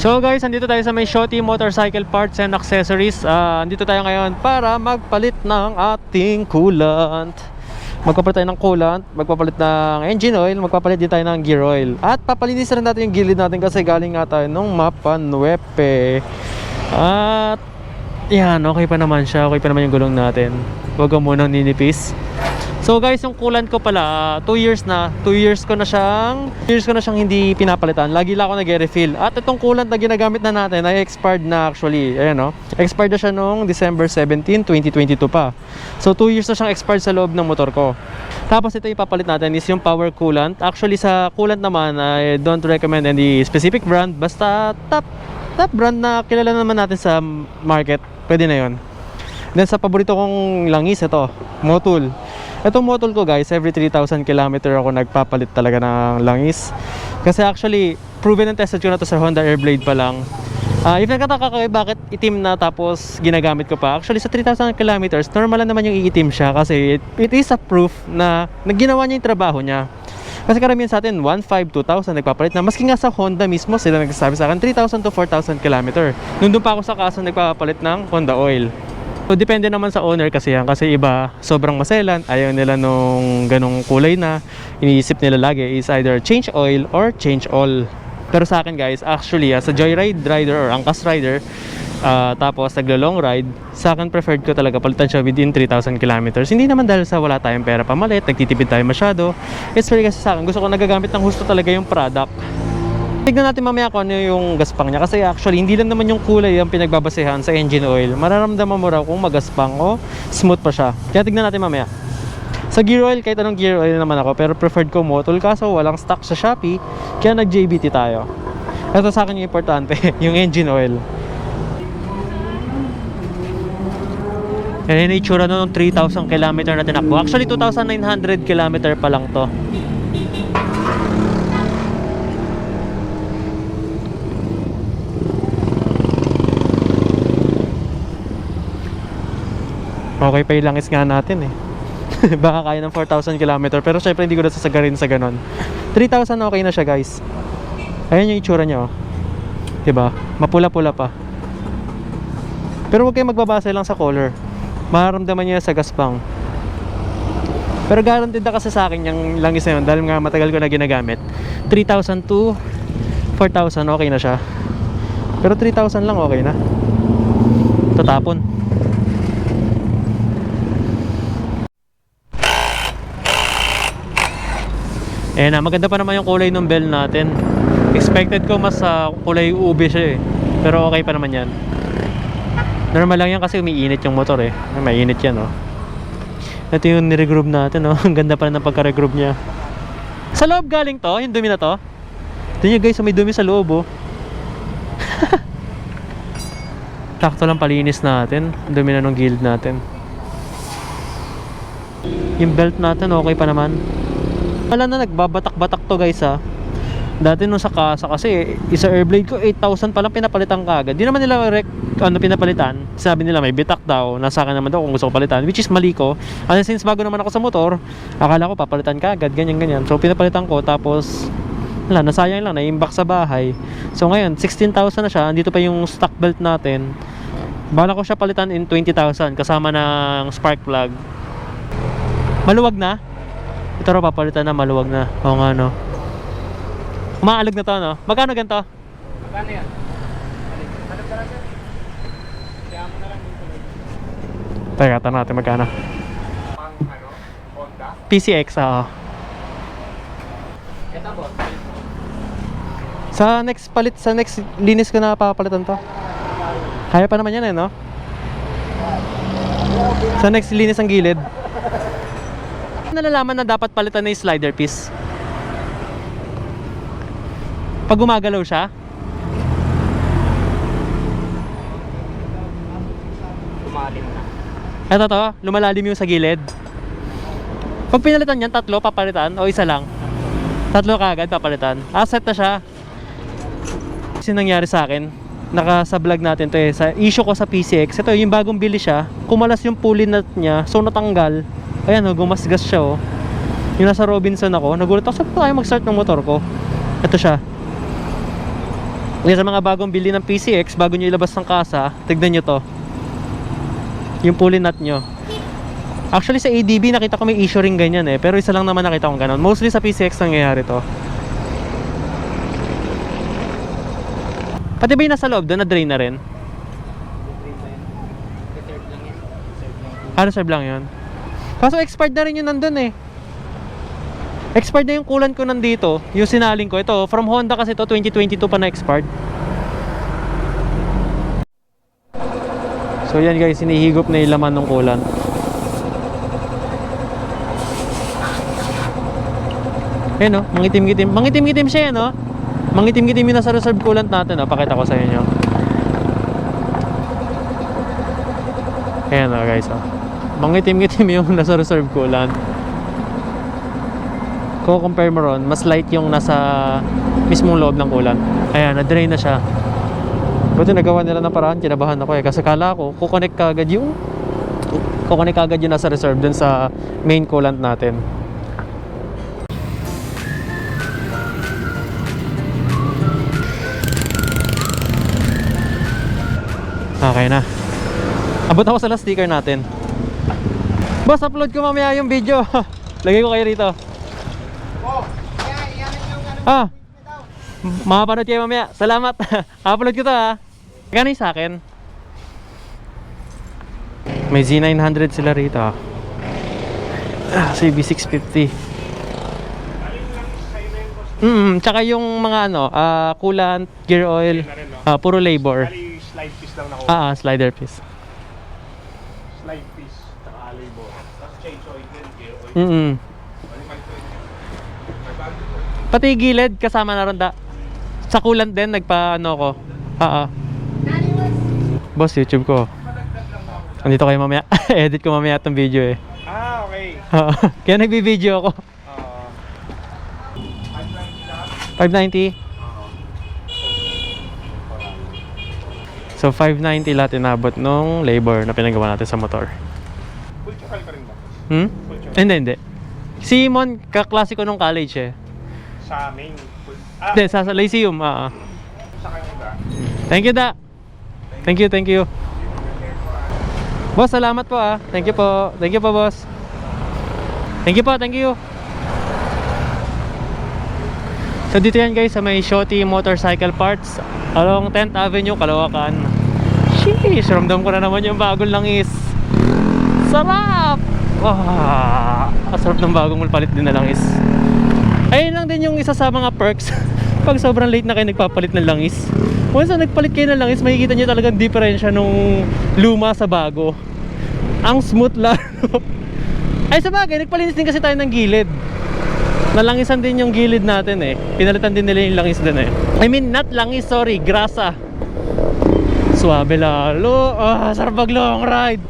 So guys, andito tayo sa may Shoti Motorcycle Parts and Accessories. Ah, andito tayo ngayon para magpalit ng ating coolant. Magpapalit tayo ng coolant, magpapalit ng engine oil, magpapalit din tayo ng gear oil. At papalinis rin natin yung gilid natin kasi galing nga tayo nung Mapa Nuepe. At yan, okay pa naman siya. Okay pa naman yung gulong natin. Huwag ka munang ninipis. So guys, yung coolant ko pala, 2 years na. 2 years ko na siyang 2 years ko na siyang hindi pinapalitan. Lagi lang ako nag-refill. At itong coolant na ginagamit na natin ay expired na actually. Ayan no. Expired na siya noong December 17, 2022 pa. So 2 years na siyang expired sa loob ng motor ko. Tapos ito ipapalit natin is yung power coolant. Actually sa coolant naman, I don't recommend any specific brand. Basta top top brand na kilala naman natin sa market. Pwede na yon. Then sa paborito kong langis, ito, Motul. Itong Motul ko guys, every 3,000 km ako nagpapalit talaga ng langis. Kasi actually, proven and tested ko na to sa Honda Airblade pa lang. Ah, if nagkataka kayo bakit itim na tapos ginagamit ko pa, actually sa 3,000 kilometers, normal naman yung iitim siya kasi it, it is a proof na nagginawa niya yung trabaho niya. Kasi karamihan sa atin, 1,500, 2,000 nagpapalit na. Maski nga sa Honda mismo, sila nagsasabi sa akin, 3,000 to 4,000 km. Nung doon pa ako sa kaso, nagpapalit ng Honda oil. So, depende naman sa owner kasi yan. Kasi iba, sobrang maselan. Ayaw nila nung ganong kulay na. Iniisip nila lagi is either change oil or change all. Pero sa akin guys, actually, as a joyride rider or angkas rider, ah, tapos naglo-long ride, sa akin preferred ko talaga palitan siya within 3,000 kilometers. Hindi naman dahil sa wala tayong pera pamalit, nagtitipid tayo masyado. It's really kasi sa akin, gusto ko nagagamit ng gusto talaga yung product. Tignan natin mamaya kung ano yung gaspang niya kasi actually hindi lang naman yung kulay ang pinagbabasehan sa engine oil. Mararamdaman mo raw kung magaspang o smooth pa siya. Kaya tignan natin mamaya. Sa gear oil, kahit anong gear oil naman ako pero preferred ko Motul kaso walang stock sa Shopee kaya nag JBT tayo. Ito sa akin yung importante, yung engine oil. Yan yung itsura no, ng 3,000 km na tinakbo. Actually, 2,900 km pa lang to. Okay pa yung langis nga natin eh. Baka kaya ng 4,000 km pero syempre hindi ko na sasagarin sa ganon. 3,000 okay na siya guys. Ayan yung itsura niya oh. 'Di ba? Mapula-pula pa. Pero huwag kayong magbabase lang sa color. Mararamdaman niya sa gaspang. Pero guaranteed na kasi sa akin yung langis na yun dahil nga matagal ko na ginagamit. 3,000 to 4,000 okay na siya. Pero 3,000 lang okay na. Tatapon. Eh na, maganda pa naman yung kulay ng bell natin. Expected ko mas ah, kulay ube siya eh. Pero okay pa naman yan. Normal lang yan kasi umiinit yung motor eh. Mainit yan oh. Ito yung niregroove natin oh. Ang ganda pa ng pagka-regroove niya. Sa loob galing to, yung dumi na to. Ito guys, may dumi sa loob oh. Takto lang palinis natin. Ang dumi na ng guild natin. Yung belt natin okay pa naman. Wala na nagbabatak-batak to guys ha. Dati nung sa kasa kasi isa airblade ko 8,000 pa lang pinapalitan kagad. Di naman nila rec, ano pinapalitan. Sabi nila may bitak daw. Nasa akin naman daw kung gusto ko palitan. Which is mali ko. Kasi since bago naman ako sa motor, akala ko papalitan kagad. Ganyan ganyan. So pinapalitan ko tapos wala, nasayang lang, naimbak sa bahay. So ngayon, 16,000 na siya. Andito pa yung stock belt natin. Bala ko siya palitan in 20,000 kasama ng spark plug. Maluwag na? Raw papalitan na maluwag na. Oo nga no. Umaalog na to no. Magkano ganito? Magkano yan? Teka, tanong natin magkano. Pang ano? Honda? PCX, oo. Ito boss. Sa next palit, sa next linis ko na papalitan to. Kaya pa naman yan eh, no? Sa next linis ang gilid. Nalalaman na dapat palitan na yung slider piece. Pag gumagalaw siya, Tumalim na. eto to, lumalalim yung sa gilid. Pag pinalitan yan, tatlo papalitan o isa lang? Tatlo kagad papalitan. Asset na siya. Kasi nangyari sa akin, naka sa vlog natin to eh, sa issue ko sa PCX, ito yung bagong bili siya, kumalas yung pulley nut niya, so natanggal. Ayan oh, gumasgas siya oh. Yung nasa Robinson ako, nagulat ako, saan tayo mag-start ng motor ko? Ito siya. Kaya sa mga bagong bili ng PCX, bago nyo ilabas ng kasa, tignan nyo to. Yung pulley nut nyo. Actually sa ADB nakita ko may issue ring ganyan eh, pero isa lang naman nakita kong ganun. Mostly sa PCX nangyayari to. Pati ba yung nasa loob doon, na-drain na rin? Ah, reserve lang yun. Kaso expired na rin yun nandun eh. Expired na yung coolant ko nandito. Yung sinaling ko. Ito, from Honda kasi to 2022 pa na expired. So yan guys, hinihigop na yung laman ng coolant. Ayan o, mangitim-gitim. Mangitim-gitim siya yan o. Mangitim-gitim yung nasa reserve coolant natin o. Pakita ko sa inyo. Ayan o guys o. Mangitim-gitim yung nasa reserve coolant. Kung compare mo ron, mas light yung nasa mismong loob ng coolant. Ayan, na-drain na siya. Buti nagawa nila ng paraan, kinabahan ako eh. Kasi kala ko, kukonek ka agad yung kukonek ka agad yung nasa reserve dun sa main coolant natin. Okay na. Abot ako sa last sticker natin. Boss, upload ko mamaya yung video. Lagay ko kayo rito. Oh, iyan yung ano. Ah, makapanood kayo mamaya. Salamat. upload ko to ha. Kano yung sa akin? May Z900 sila rito. ah. Ah, CB650. Mm, tsaka yung mga ano, ah, coolant, gear oil, ah, puro labor. Ah, ah, slider piece. Slide piece, tsaka alloy bo. Tapos change oil din, gear oil. Mm. 520. Pati gilid kasama na ron da. Sa coolant din nagpa ano ko. Ah, ah. Boss, YouTube ko. Andito kayo mamaya. Edit ko mamaya itong video eh. Ah, okay. Oo. Kaya nagbi-video ako. Ah, 590. So 590 lahat inabot nung labor na pinagawa natin sa motor. full chakal ka rin ba? Hmm? Hindi, hindi. Si Mon, kaklase ko nung college eh. Sa main. Ah, Hindi, sa, sa Lyceum. Ah, ah. sa kanya ba? Thank you, da. Thank you, thank you. Boss, salamat po ah. Thank you po. Thank you po, boss. Thank you po, thank you. So dito yan guys sa may Shoti Motorcycle Parts along 10th Avenue, Caloocan. Sheesh, ramdam ko na naman yung bagong langis. Sarap! Wow! Sarap ng bagong palit din na langis. Ayun lang din yung isa sa mga perks pag sobrang late na kayo nagpapalit ng langis. Once na nagpalit kayo ng langis, makikita nyo talagang diferensya nung luma sa bago. Ang smooth lalo. Ay sa bagay, nagpalinis din kasi tayo ng gilid. Nalangisan din yung gilid natin eh. Pinalitan din nila yung langis din eh. I mean, not langis, sorry, grasa. Suwabe lalo. Ah, sarap long ride.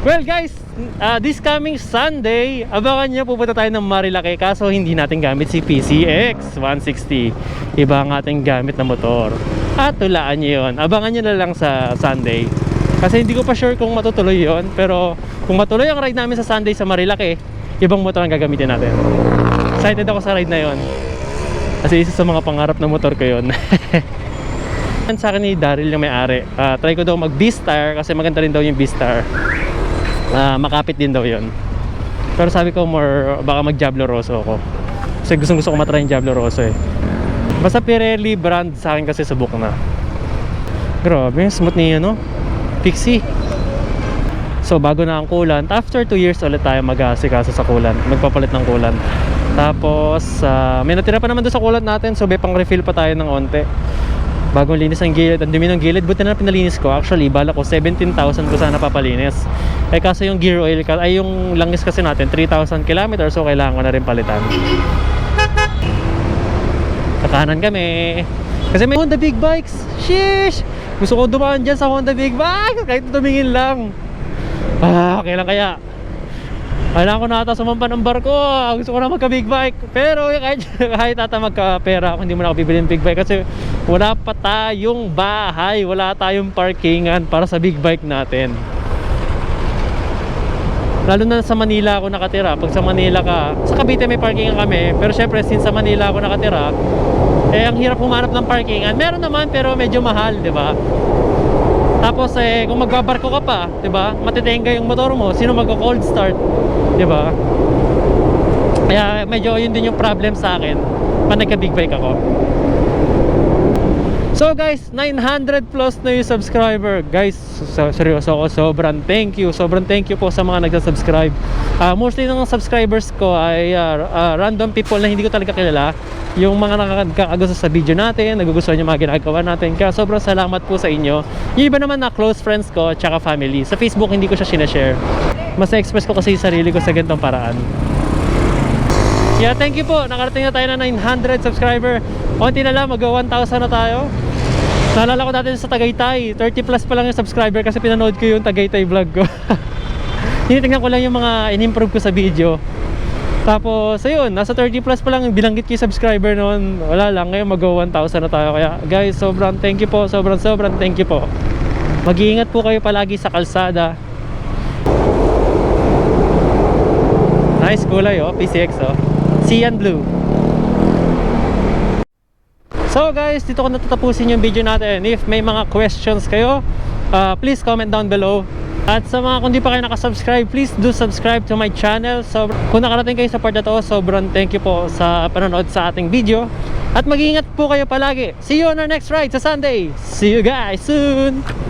Well guys, uh, this coming Sunday, abangan nyo pupunta tayo ng Marilaki kaso hindi natin gamit si PCX 160. Iba ang ating gamit na motor. At tulaan nyo yun. Abangan nyo na lang sa Sunday. Kasi hindi ko pa sure kung matutuloy yon pero kung matuloy ang ride namin sa Sunday sa Marilaki, ibang motor ang gagamitin natin. Excited ako sa ride na yon. Kasi isa sa mga pangarap na motor ko yon. Yan sa akin ni Daryl yung may-ari. Ah, try ko daw mag B-Star kasi maganda rin daw yung B-Star. Ah, makapit din daw yon. Pero sabi ko more baka mag Diablo Rosso ako. Kasi gustong gusto ko matry yung Diablo Rosso eh. Basta Pirelli brand sa akin kasi subok na. Grabe, smooth niya no? Pixie. So bago na ang coolant, after 2 years ulit tayo mag-aasikaso sa coolant, magpapalit ng coolant. Tapos ah, may natira pa naman doon sa coolant natin, so may pang refill pa tayo ng onte. Bagong linis ang gilid, ang dumi ng gilid, buti na pinalinis ko. Actually, bala ko 17,000 ko sana papalinis. Eh kaso yung gear oil, ay yung langis kasi natin 3,000 kilometers, so kailangan ko na rin palitan. Kakanan kami. Kasi may Honda Big Bikes. Sheesh! Gusto ko dumaan dyan sa Honda Big Bikes kahit tumingin lang. Ah, okay lang kaya. Kailangan ko na ata sumampan ng barko. Gusto ko na magka big bike. Pero kahit, kahit ata magka pera ako, hindi mo na ako bibili ng big bike kasi wala pa tayong bahay, wala tayong parkingan para sa big bike natin. Lalo na sa Manila ako nakatira. Pag sa Manila ka, sa Cavite may parkingan kami. Pero syempre, since sa Manila ako nakatira, eh ang hirap humanap ng parkingan. Meron naman pero medyo mahal, di ba? Tapos eh, kung magbabarko ka pa, di ba? Matitenga yung motor mo, sino magko-cold start, di ba? Kaya medyo yun din yung problem sa akin pag nagka-big bike ako. So guys, 900 plus na yung subscriber. Guys, so, seryoso ako. Sobrang thank you. Sobrang thank you po sa mga nagsa-subscribe. Ah, mostly ng subscribers ko ay ah, ah, random people na hindi ko talaga kilala. Yung mga nakakagusto sa video natin, nagugustuhan yung mga ginagawa natin. Kaya sobrang salamat po sa inyo. Yung iba naman na close friends ko, tsaka family. Sa Facebook, hindi ko siya sinashare. Mas na-express ko kasi yung sarili ko sa ganitong paraan. Yeah, thank you po. Nakarating na tayo na 900 subscriber. Konti na lang, mag-1,000 na tayo. Naalala ko dati sa Tagaytay, 30 plus pa lang yung subscriber kasi pinanood ko yung Tagaytay vlog ko. Tinitingnan ko lang yung mga in-improve ko sa video. Tapos, ayun, nasa 30 plus pa lang binanggit yung subscriber noon. Wala lang, ngayon mag-1,000 na tayo. Kaya guys, sobrang thank you po, sobrang sobrang thank you po. Mag-iingat po kayo palagi sa kalsada. Nice kulay oh, PCX oh. Cyan Blue. So guys, dito ko natatapusin yung video natin. If may mga questions kayo, uh, please comment down below. At sa mga kung di pa kayo nakasubscribe, please do subscribe to my channel. So, kung nakarating kayo sa part na to, sobrang thank you po sa panonood sa ating video. At mag-iingat po kayo palagi. See you on our next ride sa Sunday. See you guys soon!